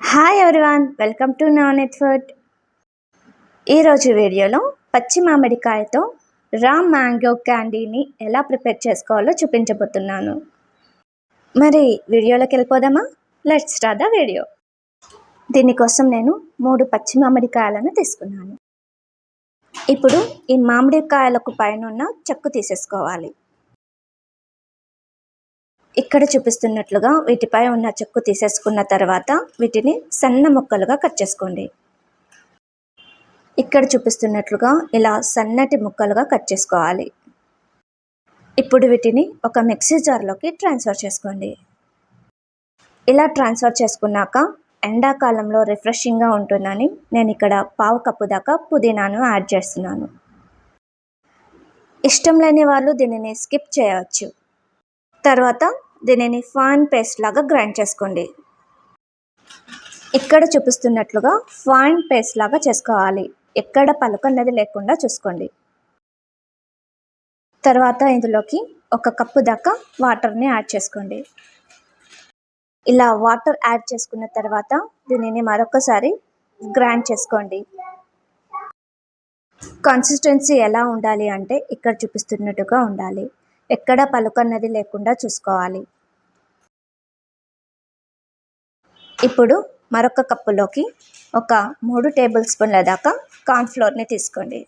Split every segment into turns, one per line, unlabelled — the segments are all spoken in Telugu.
హాయ్ ఎవరివాన్ వెల్కమ్ టు నాన్ ఎట్ ఈరోజు వీడియోలో పచ్చి మామిడికాయతో రా మ్యాంగో క్యాండీని ఎలా ప్రిపేర్ చేసుకోవాలో చూపించబోతున్నాను. మరి వీడియోలోకి వెళ్ళిపోదామా? లెట్స్ స్టార్ట్ ద వీడియో దీనికోసం నేను మూడు పచ్చి మామిడికాయలను తీసుకున్నాను. ఇప్పుడు ఈ మామిడికాయలకు పైన ఉన్న చెక్కు తీసేసుకోవాలి. ఇక్కడ చూపిస్తున్నట్లుగా వీటిపై ఉన్న చెక్కు తీసేసుకున్న తర్వాత వీటిని సన్న ముక్కలుగా కట్ చేసుకోండి. ఇక్కడ చూపిస్తున్నట్లుగా ఇలా సన్నటి ముక్కలుగా కట్ చేసుకోవాలి. ఇప్పుడు వీటిని ఒక మిక్సీ జార్లోకి ట్రాన్స్ఫర్ చేసుకోండి. ఇలా ట్రాన్స్ఫర్ చేసుకున్నాక ఎండాకాలంలో రిఫ్రెషింగ్గా ఉంటుందని నేను ఇక్కడ పావు కప్పు దాకా పుదీనాను యాడ్ చేస్తున్నాను. ఇష్టం లేని వాళ్ళు దీనిని స్కిప్ చేయవచ్చు తర్వాత దీనిని ఫాన్ పేస్ట్ లాగా గ్రైండ్ చేసుకోండి. ఇక్కడ చూపిస్తున్నట్లుగా ఫాన్ పేస్ట్ లాగా చేసుకోవాలి. ఎక్కడ పలుకన్నది లేకుండా చూసుకోండి. తర్వాత ఇందులోకి ఒక కప్పు దాకా వాటర్ని యాడ్ చేసుకోండి. ఇలా వాటర్ యాడ్ చేసుకున్న తర్వాత దీనిని మరొకసారి గ్రైండ్ చేసుకోండి. కన్సిస్టెన్సీ ఎలా ఉండాలి అంటే ఇక్కడ చూపిస్తున్నట్టుగా ఉండాలి. ఎక్కడ పలుకన్నది లేకుండా చూసుకోవాలి. ఇప్పుడు మరొక కప్పులోకి ఒక మూడు టేబుల్ స్పూన్ల దాకా కార్న్ఫ్లోర్ని తీసుకోండి.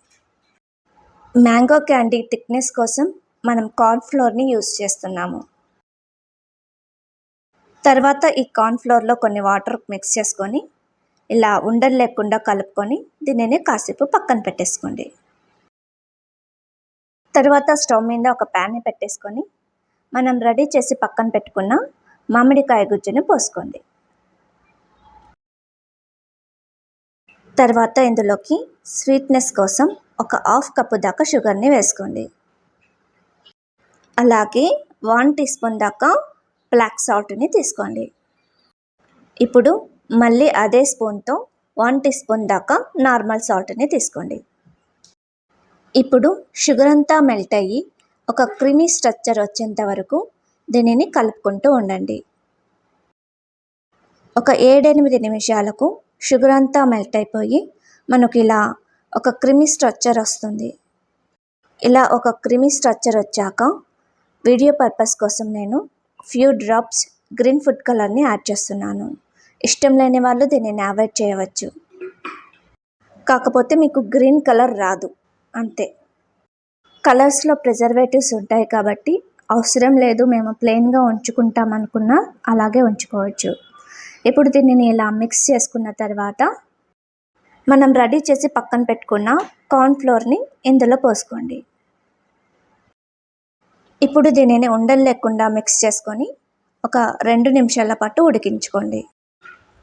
మ్యాంగో క్యాండీ థిక్నెస్ కోసం మనం కార్న్ఫ్లోర్ని యూస్ చేస్తున్నాము. తర్వాత ఈ కార్న్ఫ్లోర్లో కొన్ని వాటర్ మిక్స్ చేసుకొని ఇలా ఉండలు లేకుండా కలుపుకొని దీనిని కాసేపు పక్కన పెట్టేసుకోండి. తర్వాత స్టవ్ మీద ఒక ప్యాన్ని పెట్టేసుకొని మనం రెడీ చేసి పక్కన పెట్టుకున్న మామిడికాయ గుజ్జుని పోసుకోండి. తర్వాత ఇందులోకి స్వీట్నెస్ కోసం ఒక హాఫ్ కప్పు దాకా షుగర్ని వేసుకోండి. అలాగే వన్ టీ స్పూన్ దాకా బ్లాక్ సాల్ట్ని తీసుకోండి. ఇప్పుడు మళ్ళీ అదే స్పూన్తో వన్ టీ స్పూన్ దాకా నార్మల్ సాల్ట్ని తీసుకోండి. ఇప్పుడు షుగర్ అంతా మెల్ట్ అయ్యి ఒక క్రిమీ స్ట్రక్చర్ వచ్చేంత వరకు దీనిని కలుపుకుంటూ ఉండండి. ఒక ఏడెనిమిది నిమిషాలకు షుగర్ అంతా మెల్ట్ అయిపోయి మనకు ఇలా ఒక క్రిమి స్ట్రక్చర్ వస్తుంది. ఇలా ఒక క్రిమి స్ట్రక్చర్ వచ్చాక వీడియో పర్పస్ కోసం నేను ఫ్యూ డ్రాప్స్ గ్రీన్ ఫుడ్ కలర్ని యాడ్ చేస్తున్నాను. ఇష్టం లేని వాళ్ళు దీనిని అవాయిడ్ చేయవచ్చు. కాకపోతే మీకు గ్రీన్ కలర్ రాదు. అంతే. కలర్స్లో ప్రిజర్వేటివ్స్ ఉంటాయి కాబట్టి అవసరం లేదు. మేము ప్లెయిన్గా ఉంచుకుంటాం అనుకున్నా అలాగే ఉంచుకోవచ్చు. ఇప్పుడు దీనిని ఇలా మిక్స్ చేసుకున్న తర్వాత మనం రెడీ చేసి పక్కన పెట్టుకున్న కార్న్ఫ్లోర్ని ఇందులో పోసుకోండి. ఇప్పుడు దీనిని ఉండలు లేకుండా మిక్స్ చేసుకొని ఒక రెండు నిమిషాల పాటు ఉడికించుకోండి.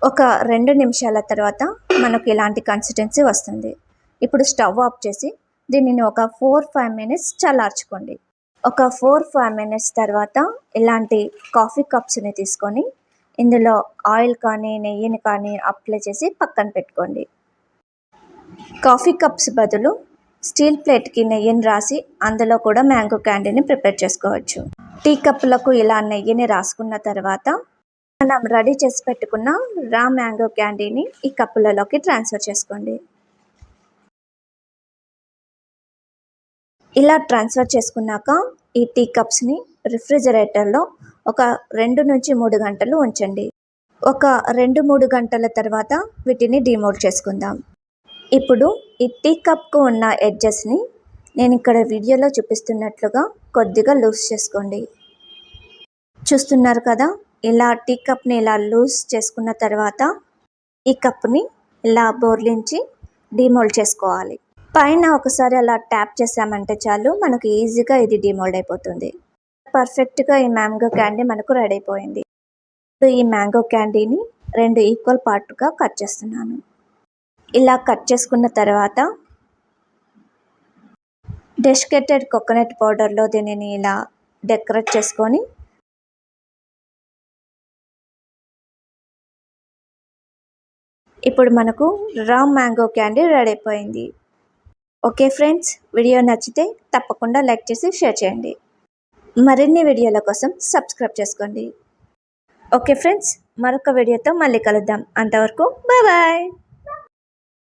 ఒక రెండు నిమిషాల తర్వాత మనకు ఇలాంటి కన్సిస్టెన్సీ వస్తుంది. ఇప్పుడు స్టవ్ ఆఫ్ చేసి దీనిని ఒక ఫోర్ ఫైవ్ మినిట్స్ చల్లార్చుకోండి. ఒక ఫోర్ ఫైవ్ మినిట్స్ తర్వాత ఇలాంటి కాఫీ కప్స్ని తీసుకొని ఇందులో ఆయిల్ కానీ నెయ్యిని కానీ అప్లై చేసి పక్కన పెట్టుకోండి. కాఫీ కప్స్ బదులు స్టీల్ ప్లేట్కి నెయ్యిని రాసి అందులో కూడా మ్యాంగో క్యాండీని ప్రిపేర్ చేసుకోవచ్చు. టీ కప్పులకు ఇలా నెయ్యిని రాసుకున్న తర్వాత మనం రెడీ చేసి పెట్టుకున్న రా మ్యాంగో క్యాండీని ఈ కప్పులలోకి ట్రాన్స్ఫర్ చేసుకోండి. ఇలా ట్రాన్స్ఫర్ చేసుకున్నాక ఈ టీ కప్స్ని రిఫ్రిజిరేటర్లో ఒక రెండు నుంచి మూడు గంటలు ఉంచండి. ఒక రెండు మూడు గంటల తర్వాత వీటిని డిమోల్డ్ చేసుకుందాం. ఇప్పుడు ఈ టీ కప్కు ఉన్న ఎడ్జెస్ని నేను ఇక్కడ వీడియోలో చూపిస్తున్నట్లుగా కొద్దిగా లూజ్ చేసుకోండి. చూస్తున్నారు కదా? ఇలా టీ కప్ని ఇలా లూజ్ చేసుకున్న తర్వాత ఈ కప్ని ఇలా బోర్లించి డిమోల్డ్ చేసుకోవాలి. పైన ఒకసారి అలా ట్యాప్ చేసామంటే చాలు మనకు ఈజీగా ఇది డిమోల్డ్ అయిపోతుంది. పర్ఫెక్ట్గా ఈ మ్యాంగో క్యాండీ మనకు రెడీ అయిపోయింది ఇప్పుడు ఈ మ్యాంగో క్యాండీని రెండు ఈక్వల్ పార్ట్గా కట్ చేస్తున్నాను. ఇలా కట్ చేసుకున్న తర్వాత డెస్కెటెడ్ కోకోనట్ పౌడర్లో దీనిని ఇలా డెకరేట్ చేసుకొని ఇప్పుడు మనకు రా మ్యాంగో క్యాండీ రెడీ అయిపోయింది ఓకే ఫ్రెండ్స్ వీడియో నచ్చితే తప్పకుండా లైక్ చేసి షేర్ చేయండి. మరిన్ని వీడియోల కోసం సబ్స్క్రైబ్ చేసుకోండి. ఓకే ఫ్రెండ్స్ మరొక వీడియోతో మళ్ళీ కలుద్దాం. అంతవరకు బాయ్